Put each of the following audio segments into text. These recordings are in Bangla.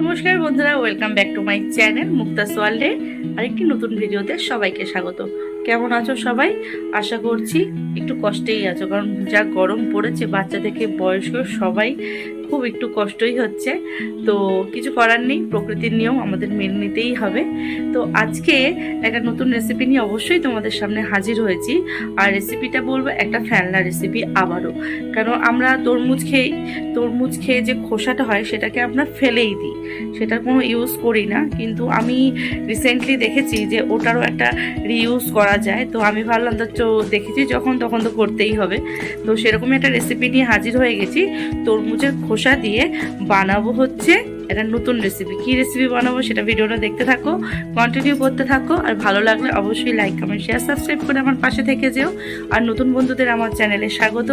নমস্কার বন্ধুরা welcome back to my channel Mukta's ওয়ার্ল্ডে। আরেকটি নতুন ভিডিওতে সবাইকে স্বাগত। কেমন আছো সবাই? আশা করছি একটু কষ্টেই আছো, কারণ যা গরম পড়েছে, বাচ্চা থেকে বয়স্ক সবাই খুব একটু কষ্টই হচ্ছে। তো কিছু করার নেই, প্রকৃতির নিয়ম আমাদের মেনে নিতেই হবে। তো আজকে একটা নতুন রেসিপি নিয়ে অবশ্যই তোমাদের সামনে হাজির হয়েছি। আর রেসিপিটা বলব একটা ফেলনা রেসিপি আবারও। কারণ আমরা তরমুজ খেয়ে তরমুজ খেয়ে যে খোসাটা হয় সেটাকে আমরা ফেলেই দিই। সেটার কোনো ইউজ করি না। কিন্তু আমি রিসেন্টলি দেখেছি যে ওটারও একটা রিইউজ করা যায়। তো আমি ভাবলাম, তো দেখেছি যখন, তখন তো করতেই হবে। তো সেরকমই একটা রেসিপি নিয়ে হাজির হয়ে গেছি। তরমুজের খোসা দিয়ে বানাবো হচ্ছে একটা নতুন রেসিপি কী রেসিপি বানাবো সেটা ভিডিওটা দেখতে থাকো কন্টিনিউ করতে থাকো, আর ভালো লাগলে অবশ্যই লাইক কমেন্ট শেয়ার সাবস্ক্রাইব করে আমার পাশে থেকে যেও। আর নতুন বন্ধুদের আমার চ্যানেলে স্বাগত।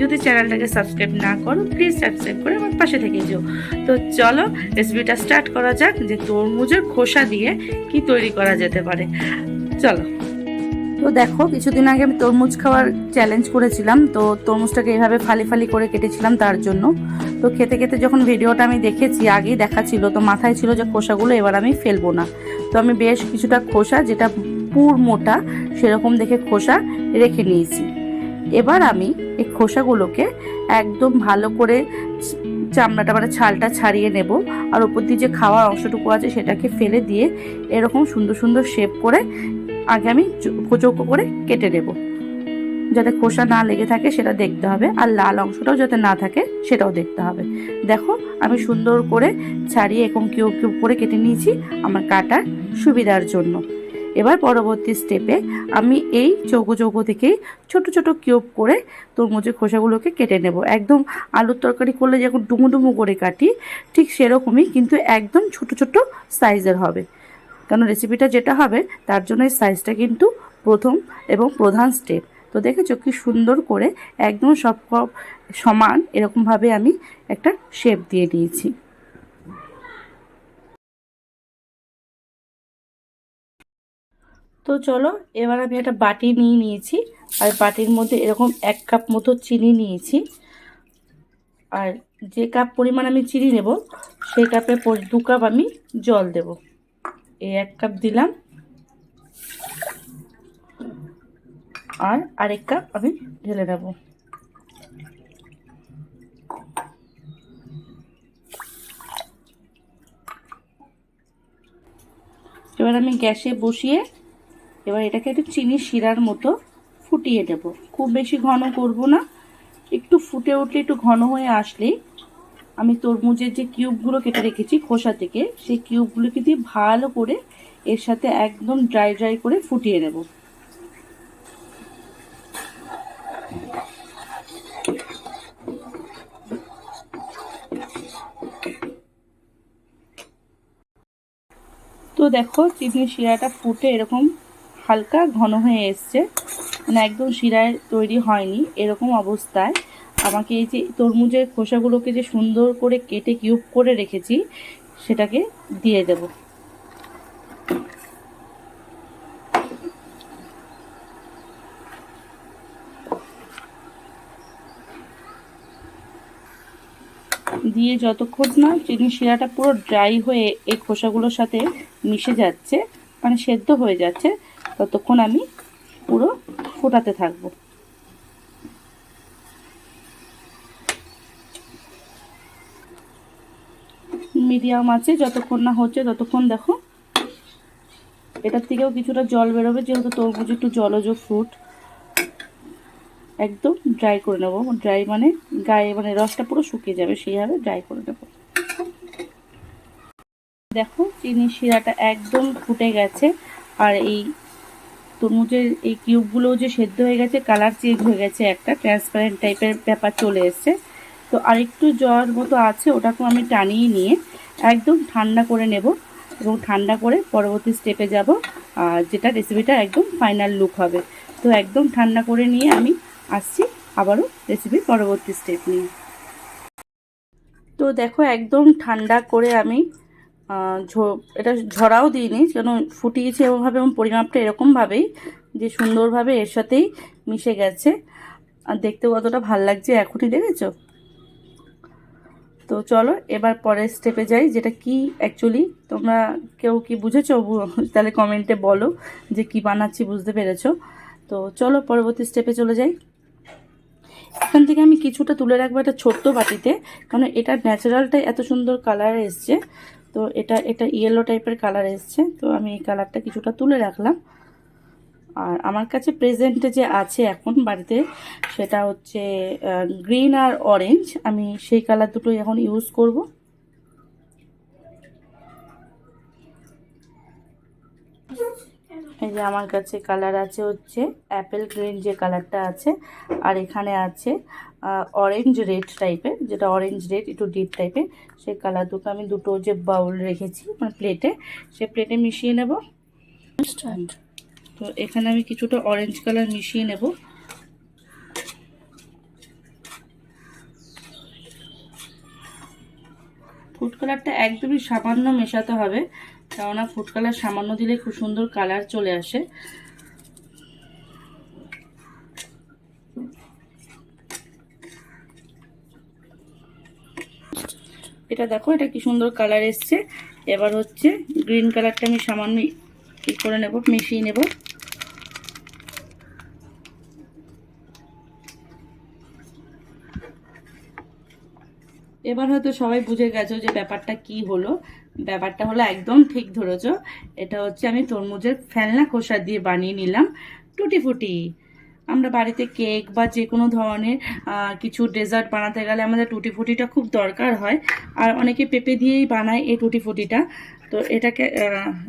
যদি চ্যানেলটাকে সাবস্ক্রাইব না করো প্লিজ সাবস্ক্রাইব করে আমার পাশে থেকে যেও। তো চলো রেসিপিটা স্টার্ট করা যাক যে তরমুজের খোসা দিয়ে কি তৈরি করা যেতে পারে। চলো। তো দেখো, কিছুদিন আগে আমি তরমুজ খাওয়ার চ্যালেঞ্জ করেছিলাম, তো তরমুজটাকে এভাবে ফালি ফালি করে কেটেছিলাম তার জন্য। তো খেতে খেতে যখন ভিডিওটা আমি দেখেছি, আগেই দেখা ছিল তো মাথায় ছিল যে খোসাগুলো এবার আমি ফেলব না। তো আমি বেশ কিছুটা খোসা, যেটা পুর মোটা, সেরকম দেখে খোসা রেখে নিয়েছি। এবার আমি এই খোসাগুলোকে একদম ভালো করে চামড়াটা মানে ছালটা ছাড়িয়ে নেব। আর ওপর দিয়ে যে খাওয়ার অংশটুকু আছে, সেটাকে ফেলে দিয়ে এরকম সুন্দর সুন্দর শেপ করে আগে আমি চৌকো করে কেটে নেব। যাতে খোসা না লেগে থাকে সেটা দেখতে হবে, আর লাল অংশটাও যাতে না থাকে সেটাও দেখতে হবে। দেখো, আমি সুন্দর করে ছাড়িয়ে এরকম কিউব কিউব করে কেটে নিয়েছি আমার কাটার সুবিধার জন্য। এবার পরবর্তী স্টেপে আমি এই চৌকো চৌকো থেকেই ছোট ছোট কিউব করে তরমুজের খোসাগুলোকে কেটে নেব। একদম আলুর তরকারি করলে যখন ডুমু ডুমু করে কাটি, ঠিক সেরকমই কিন্তু একদম ছোট ছোট সাইজের হবে। কারণ রেসিপিটা যেটা হবে, তার জন্য এই সাইজটা কিন্তু প্রথম এবং প্রধান স্টেপ তো দেখেছ কি সুন্দর করে একদম সব সমান এরকমভাবে আমি একটা শেপ দিয়ে নিয়েছি তো চলো, এবার আমি একটা বাটি নিয়ে নিয়েছি। আর বাটির মধ্যে এরকম এক কাপ মতো চিনি নিয়েছি। আর যে কাপ পরিমাণ আমি চিনি নেব, সেই কাপে দু কাপ আমি জল দেব। এই এক কাপ দিলাম। আর আরেক কাপ আমি ঢেলে নেব এবার আমি গ্যাসে বসিয়ে এবার এটাকে একটু চিনি শিরার মতো ফুটিয়ে নেব খুব বেশি ঘন করব না, একটু ফুটে উঠলে একটু ঘন হয়ে আসলেই আমি তরমুজের যে কিউবগুলো কেটে রেখেছি খোসা থেকে, সেই কিউবগুলোকে দিয়ে ভালো করে এর সাথে একদম ড্রাই ড্রাই করে ফুটিয়ে নেব। তো দেখো চিনির শিরাটা ফুটে এরকম হালকা ঘন হয়ে এসছে। মানে একদম শিরায় তৈরি হয়নি, এরকম অবস্থায়। আমাকে এই যে তরমুজের খোসাগুলোকে যে সুন্দর করে কেটে কিউব করে রেখেছি, সেটাকে দিয়ে দেব। দিয়ে যতক্ষণ না চিনি শিরাটা পুরো ড্রাই হয়ে এই খোসাগুলোর সাথে মিশে যাচ্ছে মানে সেদ্ধ হয়ে যাচ্ছে, ততক্ষণ আমি পুরো ফোটাতে থাকব। মিডিয়াম আছে, যতক্ষণ না হচ্ছে ততক্ষণ দেখো। এটার থেকেও কিছুটা জল বেরোবে, যেহেতু তরমুজ একটু জলজ ফ্রুট একদম ড্রাই করে নেব। ড্রাই মানে গায়ে মানে রসটা পুরো শুকিয়ে যাবে, সেইভাবে ড্রাই করে নেব। দেখো চিনি শিরাটা একদম ফুটে গেছে, আর এই তরমুজের এই কিউবগুলো যে সেদ্ধ হয়ে গেছে কালার চেঞ্জ হয়ে গেছে একটা ট্রান্সপারেন্ট টাইপের ব্যাপার চলে এসছে। তো আরেকটু জ্বর মতো আছে, ওটাকেও আমি টানিয়ে নিয়ে একদম ঠান্ডা করে নেব এবং ঠান্ডা করে পরবর্তী স্টেপে যাব, আর যেটা রেসিপিটা একদম ফাইনাল লুক হবে। তো একদম ঠান্ডা করে নিয়ে আমি আসছি আবারও রেসিপির পরবর্তী স্টেপ নিয়ে। তো দেখো একদম ঠান্ডা করে আমি এটা ঝরাও দিইনি কেন ফুটিয়েছি এরকমভাবে এবং পরিমাপটা এরকমভাবেই যে সুন্দরভাবে এর সাথেই মিশে গেছে। আর দেখতে কতটা ভালো লাগছে এখনই দেখেছ? তো চলো, এবার পরের স্টেপে যাই, যেটা কি অ্যাকচুয়ালি তোমরা কেউ কি বুঝেছ তাহলে কমেন্টে বলো যে কি বানাচ্ছি বুঝতে পেরেছ। তো চলো, পরবর্তী স্টেপে চলে যাই। এখান থেকে আমি কিছুটা তুলে রাখব একটা ছোট্ট বাটিতে, কারণ এটা ন্যাচারালটাই এত সুন্দর কালার এসছে। তো এটা এটা ইয়েলো টাইপের কালার এসছে। তো আমি এই কালারটা কিছুটা তুলে রাখলাম। আর আমার কাছে প্রেজেন্টে যে আছে এখন বাড়িতে, সেটা হচ্ছে গ্রিন আর অরেঞ্জ আমি সেই কালার দুটোই এখন ইউজ করব। এই যে আমার কাছে কালার আছে হচ্ছে অ্যাপেল গ্রিন যে কালারটা আছে, আর এখানে আছে অরেঞ্জ রেড টাইপের যেটা অরেঞ্জ রেড একটু ডিপ টাইপের সেই কালার দুটো আমি দুটো যে বাউল রেখেছি মানে প্লেটে সে প্লেটে মিশিয়ে নেব। তো এখানে আমি কিছুটা অরেঞ্জ কালার মিশিয়ে নেব। ফুড কালারটা একদমই সামান্য মেশাতে হবে, কেননা ফুড কালার সামান্য দিলে খুব সুন্দর কালার চলে আসে। এটা দেখো, এটা কি সুন্দর কালার এসছে। এবার হচ্ছে গ্রিন কালারটা আমি সামান্য ই করে নেব, মিশিয়ে নেব। এবার হয়তো সবাই বুঝে গেছো যে ব্যাপারটা কি হলো। ব্যাপারটা হলো একদম ঠিক ধরেছ। এটা হচ্ছে আমি তরমুজের ফেলনা খোসা দিয়ে বানিয়ে নিলাম। টুটি ফুটি। আমরা বাড়িতে কেক বা যে কোনো ধরনের কিছু ডেজার্ট বানাতে গেলে আমাদের টুটি ফুটিটা খুব দরকার হয়। আর অনেকে পেঁপে দিয়েই বানায় এই টুটি ফুটিটা। তো এটাকে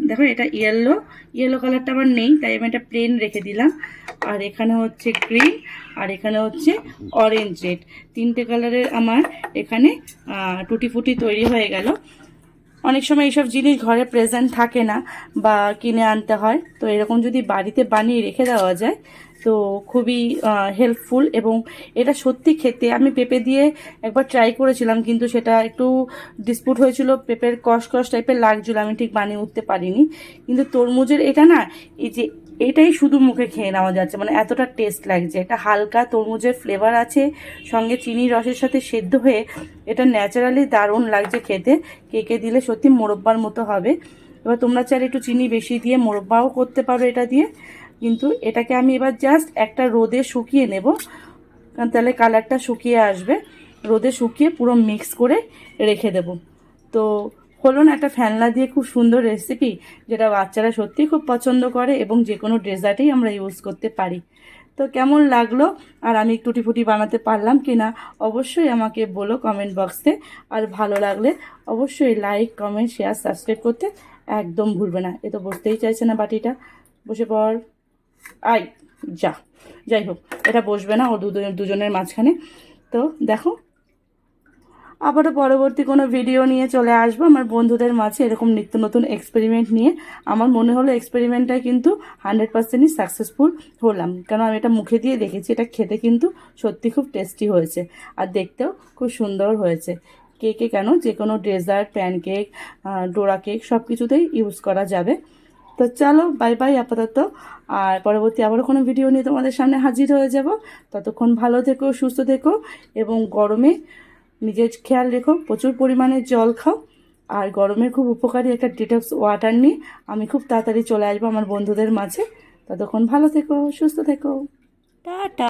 দেখো এটা ইয়েলো ইয়েলো কালারটা আমার নেই, তাই আমি এটা প্লেন রেখে দিলাম। আর এখানে হচ্ছে গ্রিন আর এখানে হচ্ছে অরেঞ্জ রেড তিনটে কালারের আমার এখানে টুটি ফুটি তৈরি হয়ে গেল। অনেক সময় এইসব জিনিস ঘরে প্রেজেন্ট থাকে না বা কিনে আনতে হয়। তো এরকম যদি বাড়িতে বানিয়ে রেখে দেওয়া যায় তো খুবই হেল্পফুল এবং এটা সত্যি খেতে। আমি পেঁপে দিয়ে একবার ট্রাই করেছিলাম, কিন্তু সেটা একটু ডিসপুট হয়েছিল। পেঁপের কষ কষ টাইপের লাগছিল, আমি ঠিক বানিয়ে উঠতে পারিনি। কিন্তু তরমুজের এটা না, এই যে এটাই শুধু মুখে খেয়ে নেওয়া যাচ্ছে। মানে এতটা টেস্ট লাগছে। এটা হালকা তরমুজের ফ্লেভার আছে, সঙ্গে চিনির রসের সাথে সেদ্ধ হয়ে এটা ন্যাচারালি দারুণ লাগছে খেতে। কেকে দিলে সত্যি মোরব্বার মতো হবে। এবার তোমরা চাইলে একটু চিনি বেশি দিয়ে মোরব্বাও করতে পারো এটা দিয়ে। কিন্তু এটাকে আমি এবার জাস্ট একটা রোদে শুকিয়ে নেব। কারণ তাহলে কালারটা শুকিয়ে আসবে। রোদে শুকিয়ে পুরো মিক্স করে রেখে দেব। তো হলো না একটা ফ্যানলা দিয়ে খুব সুন্দর রেসিপি যেটা বাচ্চারা সত্যিই খুব পছন্দ করে এবং যে কোনো ডেজার্টেই আমরা ইউজ করতে পারি। তো কেমন লাগল? আর আমি টুটি ফুটি বানাতে পারলাম কি না অবশ্যই আমাকে বলো কমেন্ট বক্সে আর ভালো লাগলে অবশ্যই লাইক কমেন্ট শেয়ার সাবস্ক্রাইব করতে একদম ভুলবে না। এ তো বসতেই চাইছে না বাটিটা। বসে পড়। আই যা। যাই হোক, এটা বসবে না ও দুজন দুজনের মাঝখানে। তো দেখো, আবারও পরবর্তী কোনো ভিডিও নিয়ে চলে আসব। আমার বন্ধুদের মাঝে এরকম নিত্য নতুন এক্সপেরিমেন্ট নিয়ে। আমার মনে হলো এক্সপেরিমেন্টটা কিন্তু হান্ড্রেড পার্সেন্টই সাকসেসফুল হলাম। কারণ আমি এটা মুখে দিয়ে দেখেছি, এটা খেতে কিন্তু সত্যি খুব টেস্টি হয়েছে। আর দেখতেও খুব সুন্দর হয়েছে। কেকে কেন যে কোনো ডেজার্ট প্যানকেক ডোরা কেক সব কিছুতেই ইউজ করা যাবে। তো চলো বাই বাই আপাতত। আর পরবর্তী আবার কোনো ভিডিও নিয়ে তোমাদের সামনে হাজির হয়ে যাব। ততক্ষণ ভালো থেকো, সুস্থ থেকো এবং গরমে নিজের খেয়াল রেখো, প্রচুর পরিমাণে জল খাও। আর গরমে খুব উপকারী একটা ডিটক্স ওয়াটার নিয়ে আমি খুব তাড়াতাড়ি চলে আসব আমার বন্ধুদের মাঝে। ততক্ষণ ভালো থেকো, সুস্থ থেকো। টাটা।